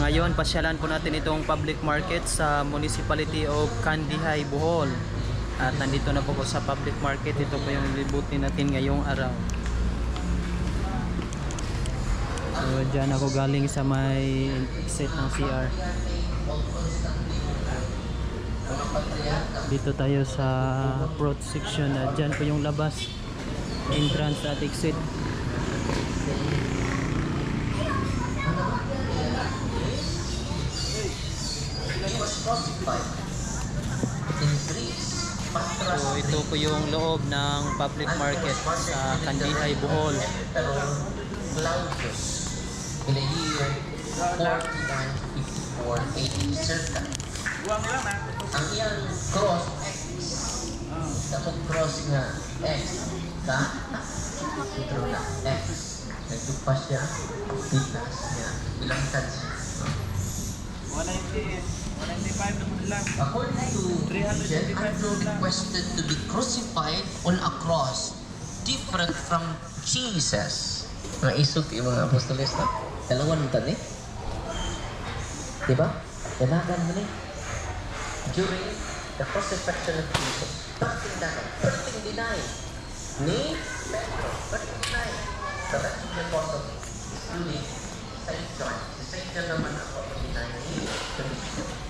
Ngayon, pasyalan po natin itong public market sa Municipality of Kandihay, Bohol. At nandito na po po sa public market. Ito po yung libutin natin ngayong araw. So, dyan ako galing sa may exit ng CR. Dito tayo sa fruit section. At dyan po yung labas. Entrance at exit. So ito po yung loob ng public market sa Kandihay, Bohol. In the year 4954 AD circa. Ang iyang cross X. Dapat cross nga X. Ka? Ito na X. Nagtupas siya. Pitas niya. Ilang tans siya. 198. 325 naman lang. According to Christian, Andrew requested to be crucified on a cross different from Jesus. Naisog yung mga apostolis na. Dalawan ta ni. Di ba? Dalagan mo ni. During the crucifixion of Jesus, nothing denied, nothing denied. Ni Pedro, nothing denied. The rest of the apostles, including Saint John. Si Saint John naman ang pagkakinay ni Christian.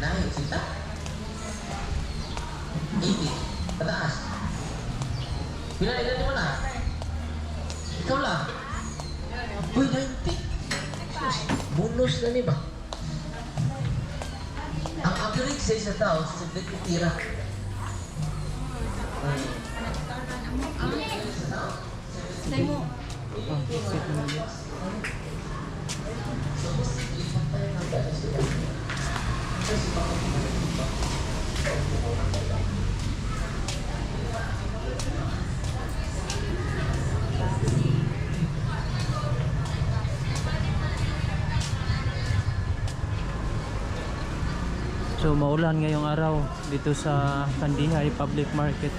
9, sisa. 80, pataas. Pinailan mo na. Ikaw lang. Uy, 90. Bonus na ni ba? Ang average sa isang tao, sa tira. Say mo. Oh, So maulan ngayong araw dito sa Kandihay Public Market.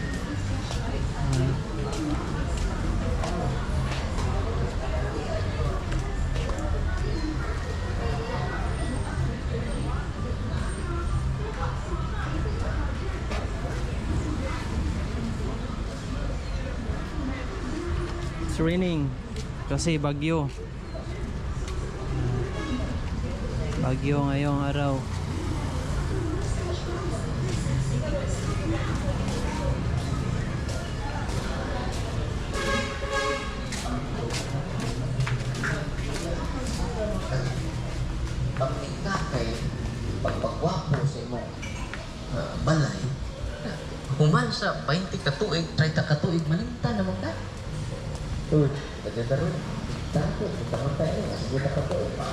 Raining kasi bagyo. Bagyo ngayong araw. Pagtingka kay pagpagwapo sa imo uh, balay, human sa 20 katuig, 30 katuig, malinta naman ka. Uy, kaganda rin. Tako, kita mo tayo, kasi kita.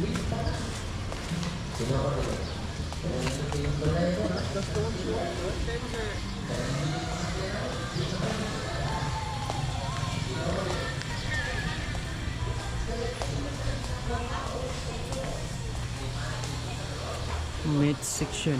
Linta ka. Sino ako rin? Meat section.